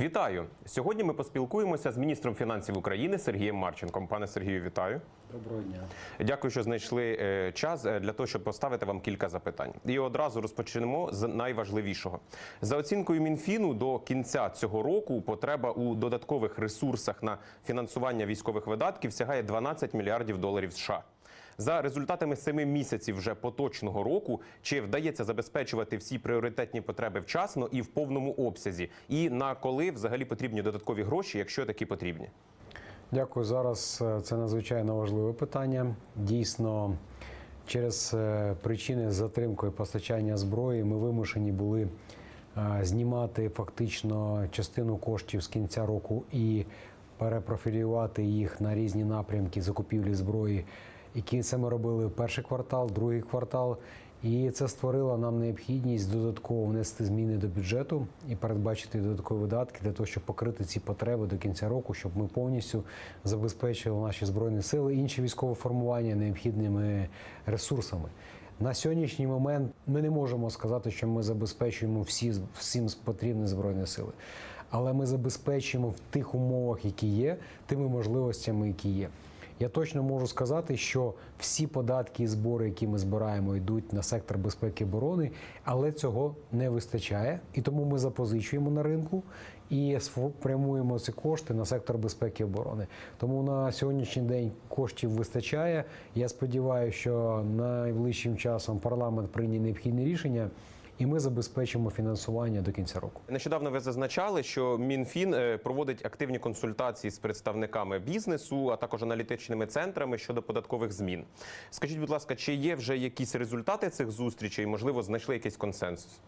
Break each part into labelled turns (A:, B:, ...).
A: Вітаю! Сьогодні ми поспілкуємося з міністром фінансів України Сергієм Марченком. Пане Сергію, вітаю.
B: Доброго дня.
A: Дякую, що знайшли е, час е, для того, щоб поставити вам кілька запитань. І одразу розпочнемо з найважливішого. За оцінкою Мінфіну, до кінця цього року потреба у додаткових ресурсах на фінансування військових видатків сягає 12 мільярдів доларів США. За результатами семи місяців вже поточного року, чи вдається забезпечувати всі пріоритетні потреби вчасно і в повному обсязі, і на коли взагалі потрібні додаткові гроші, якщо такі потрібні?
B: Дякую. Зараз е, це надзвичайно важливе питання. Дійсно, через е, причини з затримкою постачання зброї ми вимушені були е, знімати фактично частину коштів з кінця року і перепрофілювати їх на різні напрямки закупівлі зброї, які це ми робили перший квартал, другий квартал. І це створило нам необхідність додатково внести зміни до бюджету і передбачити додаткові видатки для того, щоб покрити ці потреби до кінця року, щоб ми повністю забезпечили наші збройні сили, інші військові формування необхідними ресурсами. На сьогоднішній момент ми не можемо сказати, що ми забезпечуємо всі всім потрібні збройні сили, але ми забезпечуємо в тих умовах, які є, тими можливостями, які є. Я точно можу сказати, що всі податки і збори, які ми збираємо, йдуть на сектор безпеки і оборони, але цього не вистачає. І тому ми запозичуємо на ринку і спрямуємо ці кошти на сектор безпеки і оборони. Тому на сьогоднішній день коштів вистачає. Я сподіваюся, що найближчим часом парламент прийняє необхідні рішення. І ми забезпечимо фінансування до кінця року.
A: Нещодавно ви зазначали, що МінФін е, проводить активні консультації з представниками бізнесу, а також аналітичними центрами щодо податкових змін. Скажіть, будь ласка, чи є вже якісь результати цих зустрічей? Можливо, знайшли якийсь консенсус?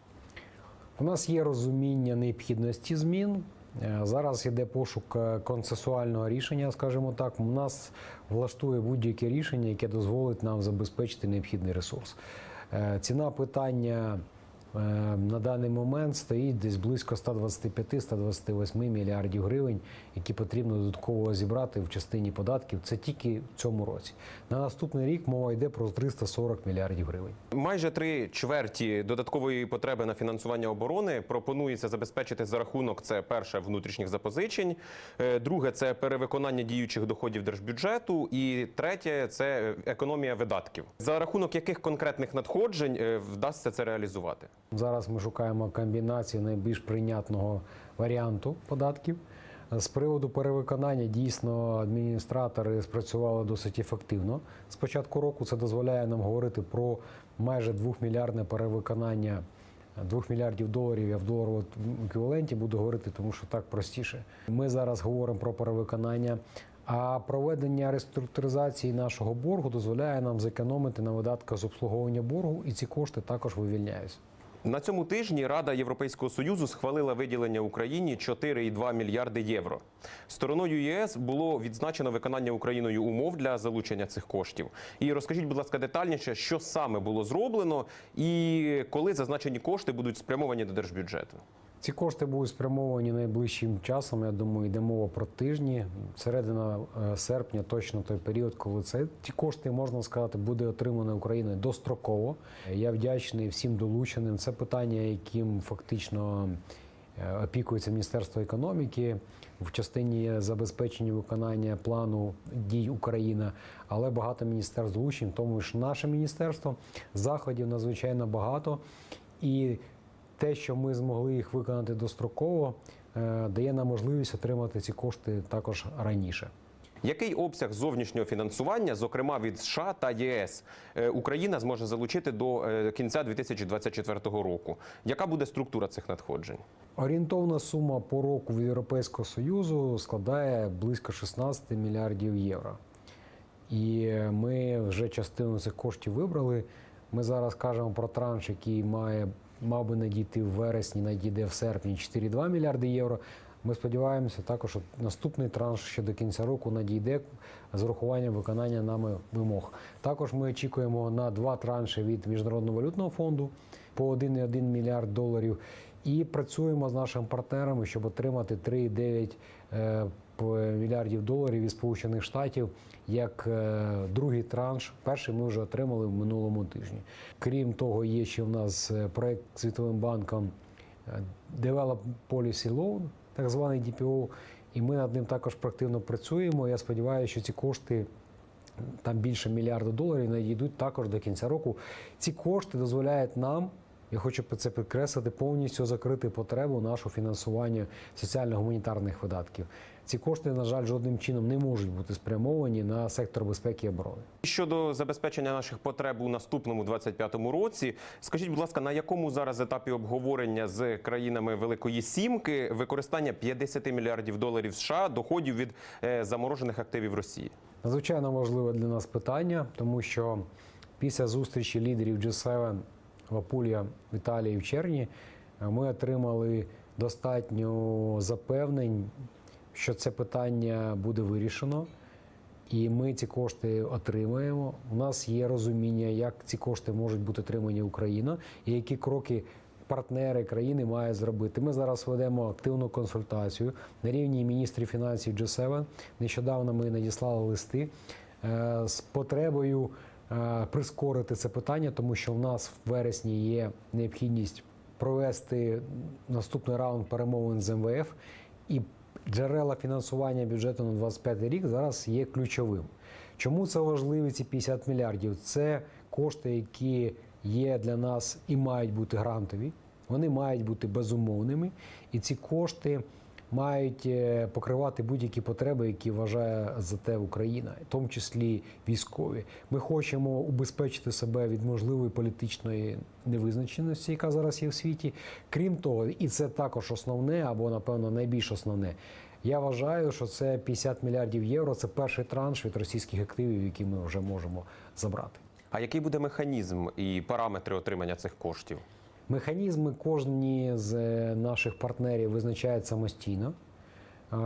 B: У нас є розуміння необхідності змін. Е, Зараз йде пошук е, консенсуального рішення, скажімо так. У нас влаштує будь-яке рішення, яке дозволить нам забезпечити необхідний ресурс. Ціна питання на даний момент стоїть десь близько 125-128 мільярдів гривень, які потрібно додатково зібрати в частині податків. Це тільки в цьому році. На наступний рік мова йде про 340 мільярдів гривень.
A: Майже три чверті додаткової потреби на фінансування оборони пропонується забезпечити за рахунок це перше внутрішніх запозичень, е, друге це перевиконання діючих доходів держбюджету, і третє це економія видатків. За рахунок яких конкретних надходжень е, вдасться це реалізувати?
B: Зараз ми шукаємо комбінацію найбільш прийнятного варіанту податків. З приводу перевиконання дійсно адміністратори спрацювали досить ефективно. З початку року це дозволяє нам говорити про майже 2-мільярдне перевиконання 2 мільярдів доларів. Я в доларовому еквіваленті буду говорити, тому що так простіше. Ми зараз говоримо про перевиконання. А проведення реструктуризації нашого боргу дозволяє нам зекономити на видатках з обслуговування боргу, і ці кошти також вивільняються.
A: На цьому тижні Рада Європейського союзу схвалила виділення Україні 4,2 мільярди євро. Стороною ЄС було відзначено виконання Україною умов для залучення цих коштів. І розкажіть, будь ласка, детальніше, що саме було зроблено, і коли зазначені кошти будуть спрямовані до держбюджету.
B: Ці кошти будуть спрямовані найближчим часом. Я думаю, йде мова про тижні. Середина е, серпня, точно той період, коли це ті кошти можна сказати, буде отримано Україною достроково. Я вдячний всім долученим. Це питання, яким фактично е, опікується Міністерство економіки в частині забезпечення виконання плану дій Україна, але багато міністерств долучень, тому ж наше міністерство заходів надзвичайно багато і те, що ми змогли їх виконати достроково, е, дає нам можливість отримати ці кошти також раніше.
A: Який обсяг зовнішнього фінансування, зокрема від США та ЄС, е, Україна зможе залучити до е, кінця 2024 року? Яка буде структура цих надходжень?
B: Орієнтовна сума по року від Європейського Союзу складає близько 16 мільярдів євро. І ми вже частину цих коштів вибрали. Ми зараз кажемо про транш, який має мав би надійти в вересні, надійде в серпні 4,2 мільярди євро. Ми сподіваємося також, що наступний транш ще до кінця року надійде з урахуванням виконання нами вимог. Також ми очікуємо на два транші від Міжнародного валютного фонду по 1,1 мільярд доларів. І працюємо з нашими партнерами, щоб отримати 3,9 е, мільярдів доларів від Сполучених Штатів як е, другий транш. Перший ми вже отримали в минулому тижні. Крім того, є ще в нас е, проект Світовим банком е, Develop Policy Loan, так званий DPO, і ми над ним також проактивно працюємо. Я сподіваюся, що ці кошти. Там більше мільярда доларів надійдуть також до кінця року. Ці кошти дозволяють нам, я хочу це підкреслити, повністю закрити потребу нашу фінансування соціально-гуманітарних видатків. Ці кошти, на жаль, жодним чином не можуть бути спрямовані на сектор безпеки і оборони.
A: Щодо забезпечення наших потреб у наступному 25-му році, скажіть, будь ласка, на якому зараз етапі обговорення з країнами Великої Сімки використання 50 мільярдів доларів США доходів від е, заморожених активів Росії?
B: Надзвичайно важливе для нас питання, тому що після зустрічі лідерів G7 в Апулія в червні е, ми отримали достатньо запевнень, що це питання буде вирішено, і ми ці кошти отримаємо. У нас є розуміння, як ці кошти можуть бути отримані Україна, і які кроки партнери країни мають зробити. Ми зараз ведемо активну консультацію на рівні міністрів фінансів G7. Нещодавно ми надіслали листи е, з потребою прискорити це питання, тому що в нас в вересні є необхідність провести наступний раунд перемовин з МВФ і джерела фінансування бюджету на 25 рік зараз є ключовим. Чому це важливі ці 50 мільярдів? Це кошти, які є для нас і мають бути грантові, вони мають бути безумовними, і ці кошти мають е, покривати будь-які потреби, які вважає за те Україна, в тому числі військові. Ми хочемо убезпечити себе від можливої політичної невизначеності, яка зараз є в світі. Крім того, і це також основне або напевно найбільш основне. Я вважаю, що це 50 мільярдів євро. Це перший транш від російських активів, які ми вже можемо забрати.
A: А який буде механізм і параметри отримання цих коштів?
B: Механізми кожні з е, наших партнерів визначають самостійно. Е,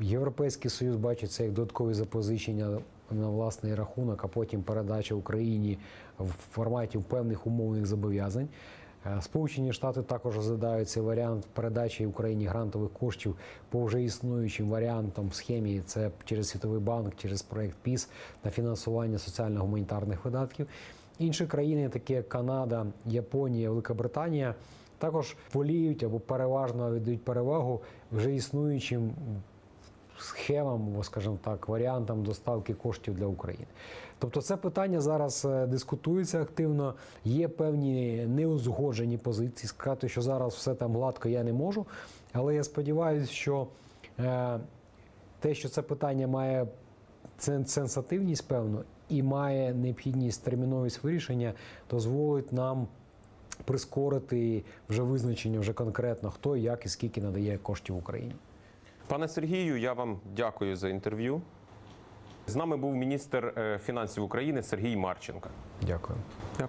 B: Європейський Союз бачить це як додаткові запозичення на власний рахунок, а потім передача Україні в форматі певних умовних зобов'язань. Е, Сполучені Штати також розглядають цей варіант передачі Україні грантових коштів по вже існуючим варіантам схемі. Це через Світовий банк, через проект ПІС на фінансування соціально-гуманітарних видатків. Інші країни, такі як Канада, Японія, Велика Британія, також воліють або переважно віддають перевагу вже існуючим схемам, або, скажімо так, варіантам доставки коштів для України. Тобто це питання зараз е, дискутується активно. Є певні неузгоджені позиції. Сказати, що зараз все там гладко я не можу. Але я сподіваюся, що е, те, що це питання має сенсативність, певно, і має необхідність терміновість вирішення, дозволить нам прискорити вже визначення вже конкретно, хто, як і скільки надає коштів Україні.
A: Пане Сергію, я вам дякую за інтерв'ю. З нами був міністр е, фінансів України Сергій Марченко.
B: Дякую.
A: Дякую.